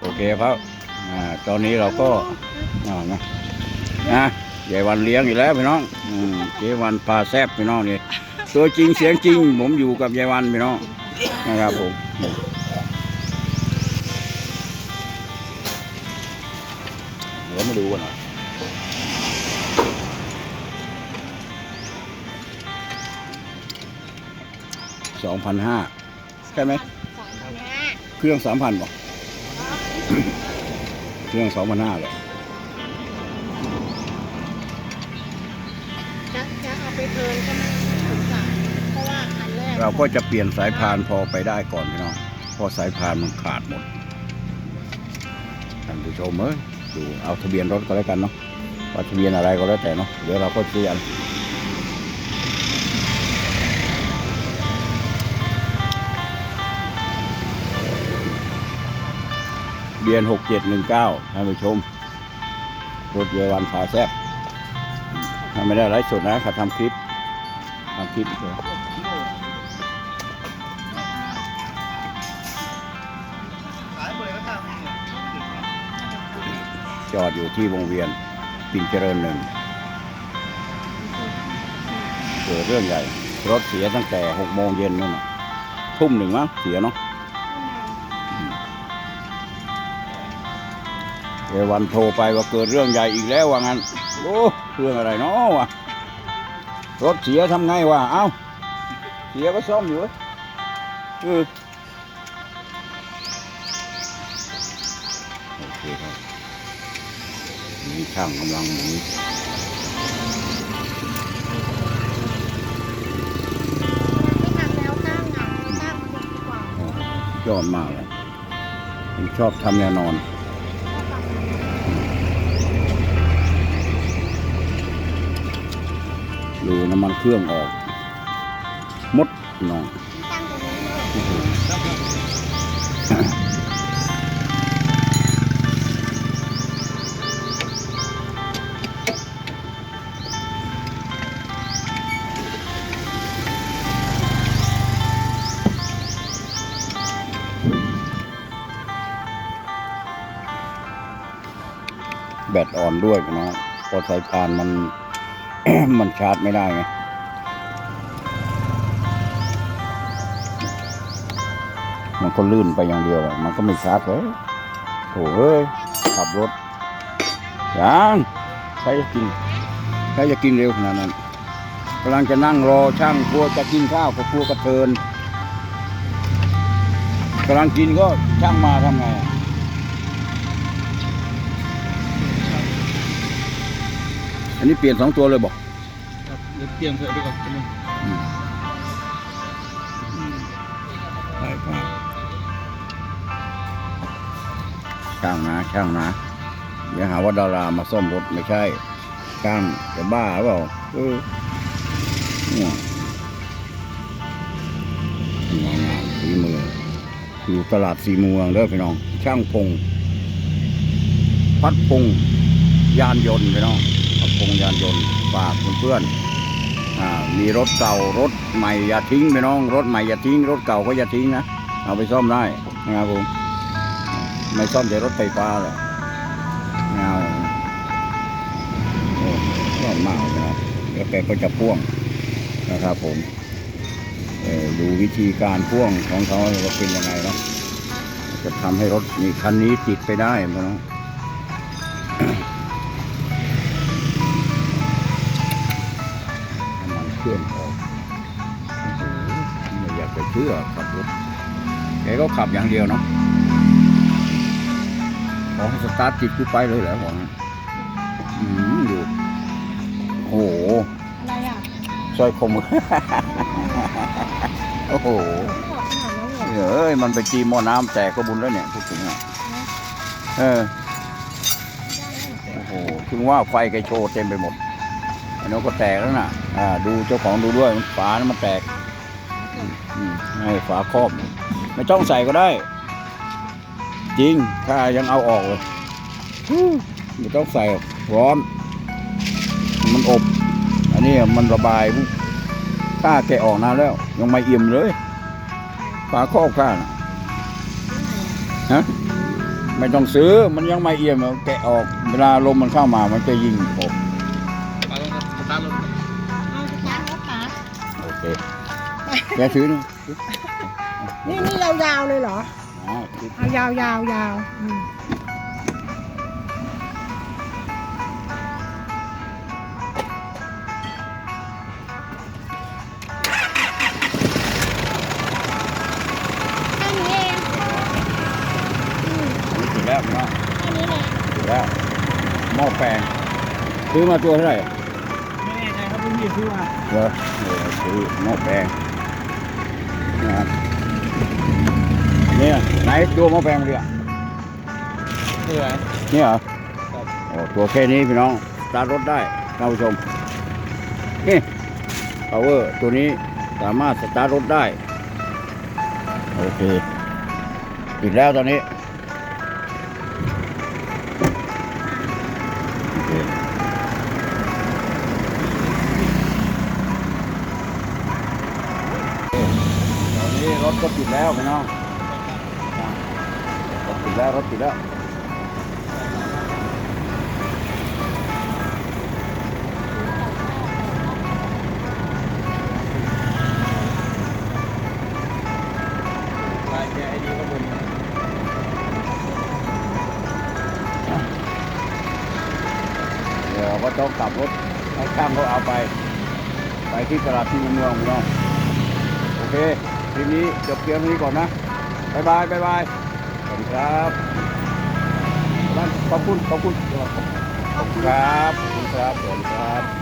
โอเคครับอ่าตอนนี้เราก็อ่านะนะยายวันเลี้ยงอยู่แล้วพี่น้องอืมยายวันปลาแซบพี่น้องนี่ตัวจริงเสียงจริง ผมอยู่กับยายวันพี่น้องนะครับผมเดี๋ยวมาดูกันหน่อยสองพันห้าใช่ไหม สองพันห้าเครื่องสามพันบ่ เครื่องสองพันห้าเลยจะจะเอาไปเทิร์นก็ไม่สงสารเพราะว่าคันแรกเราก็จะเปลี่ยนสายพานพอไปได้ก่อนพี่น้องเพราะสายพานมันขาดหมดท่านผู้ชมเอ้ยดูเอาทะเบียนรถก็แล้วกันเนาะว่าทะเบียนอะไรก็แล้วแต่เนาะเดี๋ยวเราก็เปลี่ยน เบียนหกเจ็ดหนึ่งเก้าท่านผู้ชมรถเยาวันพาแซบทำไม่ได้ไลฟ์สดนะเขาทำคลิปทำคลิปเจอดอยู่ที่วงเวียนปิ่นเจริญหนึ่งเกิดเรื่องใหญ่ รถเสียตั้งแต่หกโมงเย็นนู่นะทุ่มหนึ่งมั้งเสียเนาะ เอวันโทรไปว่าเกิดเรื่องใหญ่อีกแล้วว่างั้น โอ้เรื่องอะไรเนาะวะรถเสียทำไงวะเอ้า เสียก็ซ่อมอยู่เว้ยเออโอเคครับนี่ช่างกำลังหมุนไม่ทำแล้วข้างอะข้างมันดีกว่าโอ้โหยอดมากเลยผมชอบทำแนวนอน ดูน้ำมันเครื่องออกมดน้องแบตอ่อนด้วยน้องเพอสายพานมัน มันชาร์จไม่ได้ไงมันก็ลื่นไปอย่างเดียวมันก็ไม่ชาร์จเลยโถ่เอ้ยขับรถยังใครจะกินใครจะกินเร็วขนาดนั้นกำลังจะนั่งรอช่างกลัวจะกินข้าวก็กลัวกระเทินกำลังกินก็ช่างมาทำไง อะอันนี้เปลี่ยนสองตัวเลยบอกครับเดี๋ยวเตรียมเถอะไปก่อนแป๊บนึงอืมอืมได้ครับช่างนะช่างนะอย่าหาว่าดารามาซ่อมรถไม่ใช่ช่างจะบ้าเปล่าเออเนี่ยงานงานฝีมืออยู่ตลาดสีเมืองเด้อพี่น้อง ช่างพง พัดพง ยานยนต์พี่น้อง พงยานยนต์ฝากเพื่อนๆมีรถเก่ารถใหม่อย่าทิ้งไปน้อง รถใหม่อย่าทิ้ง รถเก่าก็อย่าทิ้งนะเอาไปซ่อมได้นะครับผมไม่ซ่อมแต่รถไฟฟ้าหรอกไม่เอาโอ้ยอดมากนะครับแล้วแกก็จะพ่วงนะครับผมดูวิธีการพ่วงของเขาว่าเป็นยังไงเนาะจะทำให้รถมีคันนี้ติดไปได้ไหมน้อง เครื่องออกโอ้โหไม่อยากจะเชื่อขับรถแกก็ขับอย่างเดียวเนาะขอให้สตาร์ทติดกูไปเลยเหรอบอกงั้นอืมดูโอ้โหอะไรอะสร้อยคอมือโอ้โหขอบขนาดนั้นเลยเอ้ยมันไปจีหม้อน้ำแตกก็บุญแล้วเนี่ยพูดถึงอะเออโอ้โหถึงว่าไฟแกโชว์เต็มไปหมดอันนี้นก็แตกแล้วน่ะ อ่าดูเจ้าของดูด้วยฝานั้นมันแตกอืมอืมให้ฝาครอบ ไม่ต้องใส่ก็ได้ จริงถ้ายังเอาออกเลยฮู้ไม่ต้องใส่หรอกร้อน มันอบ อันนี้มันระบายปุ๊บข้าแกะออกนานแล้ว ยังไม่เอี่ยมเลยฝาครอบข้าน่ะฮะมไม่ต้องซื้อมันยังไม่เอี่ยมเอาแกะออกเวลาลมมันเข้ามามันจะยิงผมปาลงสตาร์ทรถเอา เคแกถือนี่นี่นี่ยาวๆเลยเหรออ่าถือเอายาวยาวยาวอืมแค่นี้เองอืมอันนี้ถือแล้วนะแค่นี้แหละถือแล้วหม้อแปลงซื้อมาตัวเท่าไหร่ไม่แน่ใจครับพี่พี่ซื้อมาเหรอเออซื้อหม้อแปลงนะครับเนี่ยไหนตัวหม้อแปลงเรียซื้อไหนนี่เหรอโอ้ตัวแค่นี้พี่น้องสตาร์ทรถได้ท่านผู้ชมนี่ power ตัวนี้สามารถสตาร์ทรถได้ โอเคปิดแล้วตอนนี้ แล้วพี่น้องอะรถติดแล้วรถติดแล้วลายแกไอ้เดี๋ยวก็ต้องกลับรถให้ช่างเขาเอาไป ไปที่ตลาดที่เมืองพี่น้องโอเค ทีนี้จบเกมนี้ก่อนนะบายบายบายบายสวัสดีครับขอบคุณขอบคุณขอบคุณครับขอบคุณครับขอบคุณครับ